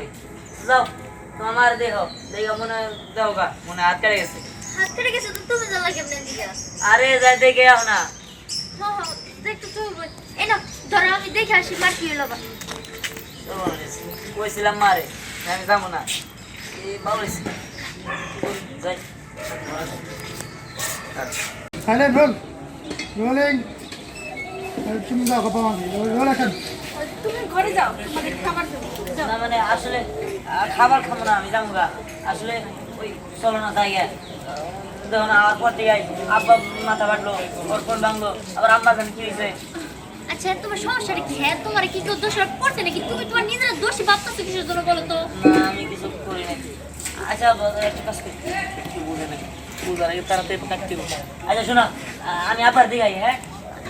কই? যাও তোমার মার দেখো দেখো মনে যাও গা মনে হাত কেটে গেছে। হাত কেটে গেছে তো তুমি জানলা কেমনে দিকে আরে যাই দেখে আও না। হ্যাঁ হ্যাঁ দেখতে তো এই না ধরো আমি দেখে আসি মার কি হলো কইছিলাম মারে আমি যাব না। এই বাউলিছি যাই। Silent roll. Rolling. তুমি মামি তুমি ঘরে যাও মানে খাবার দেবো। না মানে আসলে খাবার খাব না আমি যাব আসলে ওই চলো না তাই গে। দেখো না আমার পর থেকে আব্বা মাথা বাটলো ওর ফোন ভাঙলো আবার আম্মা জানি কি হয়েছে। আচ্ছা তোমার সমস্যাটা কি? হ্যাঁ তোমার কি কেউ করছে নাকি? তুমি তোমার নিজের দোষী ভাবতেছো কিসের জন্য বলো তো? না আমি কিছু করি নাই। আচ্ছা একটা কাজ করি। একটু বুঝে নাকি? বুঝার আগে তাড়াতাড়ি কাটতে আচ্ছা শোনো আমি আবার দিঘাই হ্যাঁ?